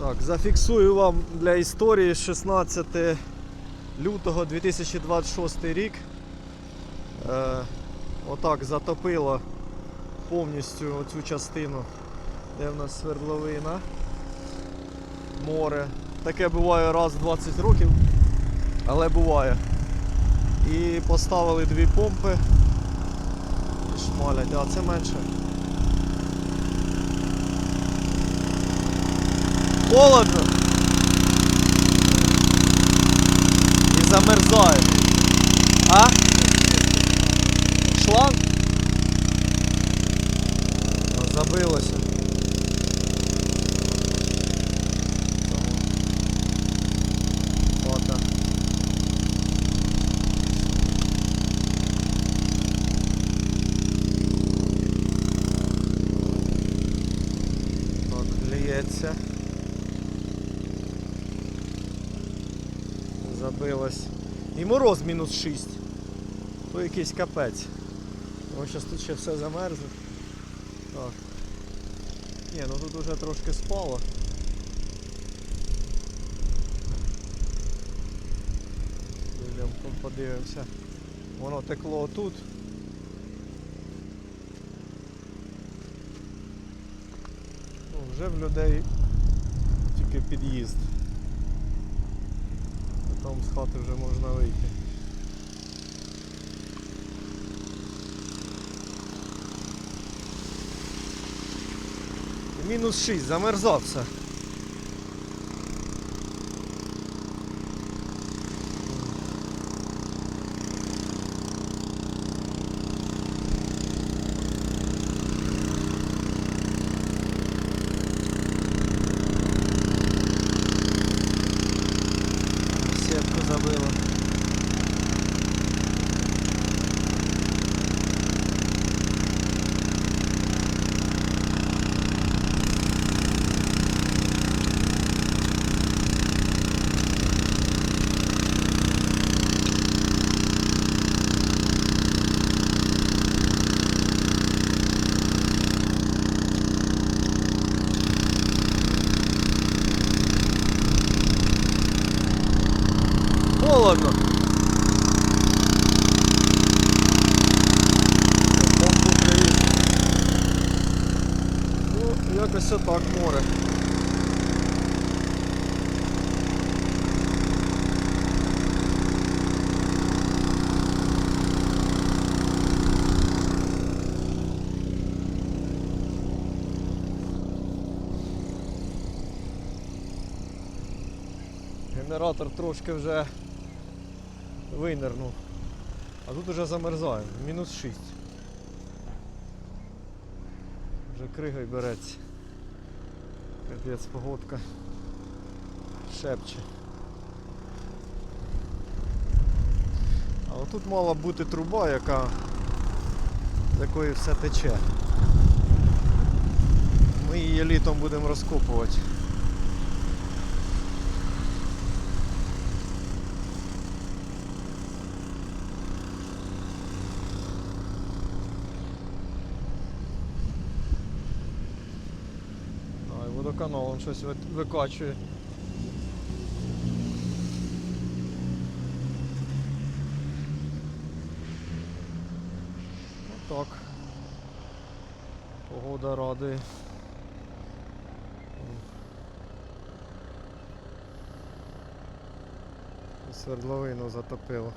Так, зафіксую вам для історії 16 лютого 2026 рік. Е, отак затопило повністю цю частину, де в нас свердловина, море. Таке буває раз в 20 років, але буває. І поставили дві помпи. Шмалять, а це менше. Холодно. І замерзає. А? Шланг? Забилося. Ладно. Так, І мороз мінус 6. То якийсь капець. Ось зараз тут ще все замерзне. Так. Ні, ну тут уже трошки спало. Подивимося. Воно текло отут. Ну, вже в людей тільки під'їзд. Там з хати вже можна вийти. Мінус 6, замерзав Холодно. Ну, якось отак море. Генератор трошки вже винирнув. А тут уже замерзає. Мінус 6. Вже кригою береться. Капець погодка. Шепче. А отут мала бути труба, яка з якої все тече. Ми її літом будемо розкопувати. Он щось викачує. Отак. Погода радує. Свердловину затопило.